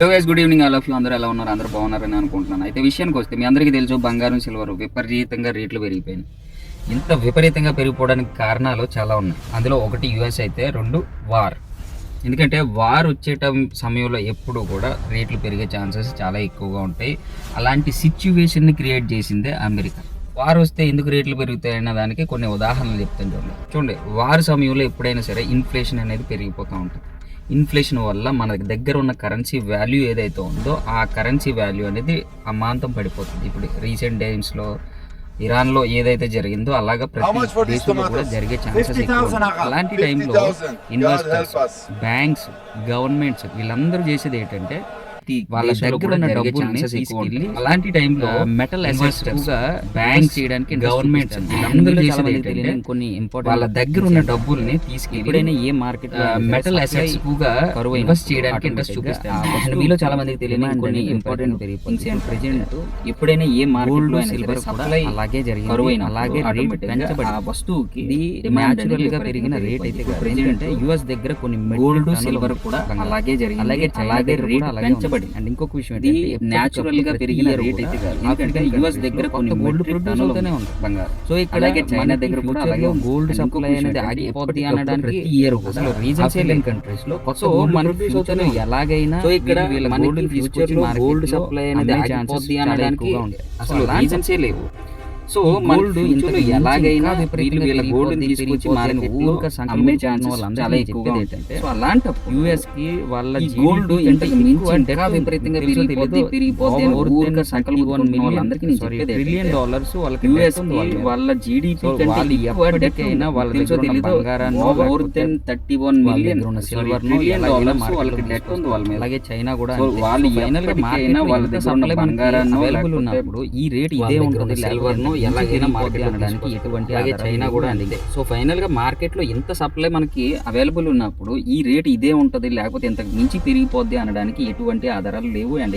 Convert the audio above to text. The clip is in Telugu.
Hello guys good evening all of you అందరూ ఎలా ఉన్నారు? అందరూ బాగున్నారని అనుకుంటున్నాను. అయితే విషయానికి వస్తే మీ అందరికీ తెలుసు బంగారం సిల్వర్ విపరీతంగా రేట్లు పెరిగిపోయినాయి. ఇంత విపరీతంగా పెరిగిపోవడానికి కారణాలు చాలా ఉన్నాయి. అందులో ఒకటి యుఎస్ అయితే రెండు వార్ ఎందుకంటే వార్ వచ్చేట సమయంలో ఎప్పుడు కూడా రేట్లు పెరిగే ఛాన్సెస్ చాలా ఎక్కువగా ఉంటాయి. అలాంటి సిచ్యువేషన్ని క్రియేట్ చేసిందే అమెరికా. వార్ వస్తే ఎందుకు రేట్లు పెరుగుతాయన్న దానికి కొన్ని ఉదాహరణలు చెప్తాను చూడండి. చూడండి వార్ సమయంలో ఎప్పుడైనా సరే ఇన్ఫ్లేషన్ అనేది పెరిగిపోతూ ఉంటుంది. ఇన్ఫ్లేషన్ వల్ల మన దగ్గర ఉన్న కరెన్సీ వాల్యూ ఏదైతే ఉందో ఆ కరెన్సీ వాల్యూ అనేది అమాంతం పడిపోతుంది ఇప్పుడు రీసెంట్ టైమ్స్లో ఇరాన్లో ఏదైతే జరిగిందో అలాగా ప్రతి దేశంలో కూడా? జరిగే ఛాన్సెస్ ఎక్కువ 50,000 ఉన్నాయి. అక్క. అలాంటి టైంలో 50,000. ఇన్వెస్టర్స్. బ్యాంక్స్ గవర్నమెంట్స్ వీళ్ళందరూ చేసేది ఏంటంటే వాళ్ళ దగ్గర ఉన్న డబ్బుల్ని తీసుకెళ్ళి. అలాంటి టైంలో మెటల్ ఇన్వెస్టర్స్గా బ్యాంక్స్ చేయడానికి తెలియని కొన్ని ఇంపార్టెంట్ వాళ్ళ దగ్గర ఉన్న డబ్బుల్ని తీసుకెళ్ళి ఎప్పుడైనా ఏ మార్కెట్ మెటల్ అసెట్స్గా ఇన్వెస్ట్ చేయడానికి ఇంట్రెస్ట్ చూపిస్తారు. మీలో చాలా మందికి తెలియని కొన్ని ఇంపార్టెంట్. థింగ్స్ ప్రెజెంట్ ఎప్పుడైనా ఏ మార్కెట్లో సిల్వర్ కూడా అలాగే జరిగింది. కరువైన అలాగే రేట్ పెంచబడి వస్తువుకి న్యాచురల్గా పెరిగిన రేట్ అయితే ఎందుకంటే యుఎస్ దగ్గర కొన్ని గోల్డ్ సిల్వర్ కూడా. అలాగే జరిగింది. అలాగే అలాగే రేట్ పెంచబడి ఉంది. అండ్ ఇంకొక విషయం ఏంటంటే న్యాచురల్గా పెరిగిన రేట్ అయితే కాదు. ఎందుకంటే యుఎస్ దగ్గర కొన్ని గోల్డ్ ప్రొడ్యూస్ అవుతూనే ఉంది బంగారం. సో ఇక్కడ అలాగే చైనా దగ్గర కూడా అలాగే. గోల్డ్ సప్లై అనేది ఆగిపోద్ది అనడానికి కూడా అసలు రీజన్స్ African కంట్రీస్లో కొత్త మన లో ఎలాగైనా సో ఇక్కడ వీళ్ళ మనకి ఫ్యూచర్ గోల్డ్ సప్లై అనేది ఆగిపోద్ది అనడానికి అసలు అసలు రీజన్సే లేవు సో మన ఎలాగైనా వీళ్ళు గోల్డ్ తీసుకొచ్చి లో ఊరికే అమ్మే ఛాన్సెస్ చాలా ఎక్కువగా ఏంటంటే, సో అలాంటప్పుడు యుఎస్కి వాళ్ళ గోల్డ్ ఇంతకు మించి ఇంకా విపరీతంగా పెరిగిపోద్ది అని ఊరికే పెట్టుకున్న వాళ్ళందరికీ ట్రిలియన్ డాలర్స్ వాళ్ళకి యుఎస్ వాళ్ళ జీడిపి సో వాళ్ళు ఎప్పటికైనా వాళ్ళ దగ్గర బంగారాన్ని more than thirty one million silver trillion dollars వాళ్ళకి డెట్ ఉంది వాళ్ళ మీద. అలాగే చైనా కూడా. వాళ్ళు ఫైనల్గా వాళ్ళ దగ్గర ఉన్న బంగారాన్ని ఉన్నప్పుడు ఈ రేట్ ఇదే ఉంటుంది ను ఎలాగైనా మార్కెట్ అనడానికి ఎటువంటి అలాగే చైనా కూడా అంతే. అంతే. సో ఫైనల్గా మార్కెట్లో ఇంత సప్లై మనకి అవైలబుల్ ఉన్నప్పుడు ఈ రేట్ ఇదే ఉంటది లేకపోతే ఇంతకు మించి పెరిగిపోద్ది అనడానికి ఎటువంటి ఆధారాలు లేవు. అండ్